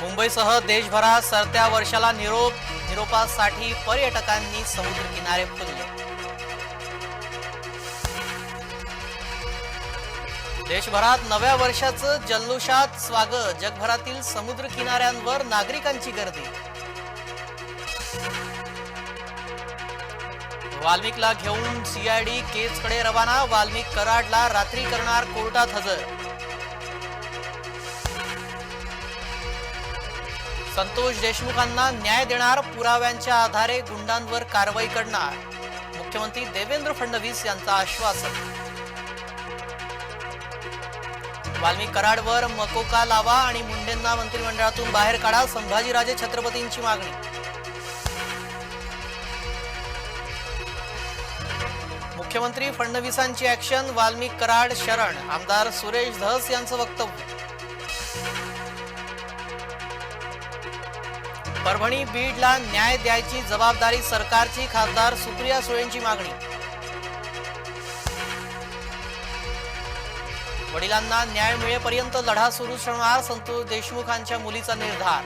मुंबईसह देशभरात सरत्या वर्षाला निरोप निरोपासाठी पर्यटकांनी समुद्र किनारे फुलले. देशभरात नव्या वर्षाचं जल्लोषात स्वागत जगभरातील समुद्र किनाऱ्यांवर नागरिकांची गर्दी. वाल्मिकला घेऊन सीआयडी केसकडे रवाना वाल्मिक कराडला रात्री करणार कोर्टात हजर. संतोष देशमुखांना न्याय देणार पुराव्यांच्या आधारे गुंडांवर कारवाई करणार. मुख्यमंत्री देवेंद्र फडणवीस यांचं आश्वासन. वाल्मी कराडवर मकोका लावा आणि मुंडेंना मंत्रिमंडळातून बाहेर काढा संभाजीराजे छत्रपतींची मागणी. मुख्यमंत्री फडणवीसांची ऍक्शन वाल्मी कराड शरण. आमदार सुरेश धस यांचं वक्तव्य. परभणी बीडला न्याय द्यायची जबाबदारी सरकारची खासदार सुप्रिया सुळेंची मागणी. वडिलांना न्याय मिळेपर्यंत लढा सुरू ठेवणार संतोष देशमुखांच्या मुलीचा निर्धार.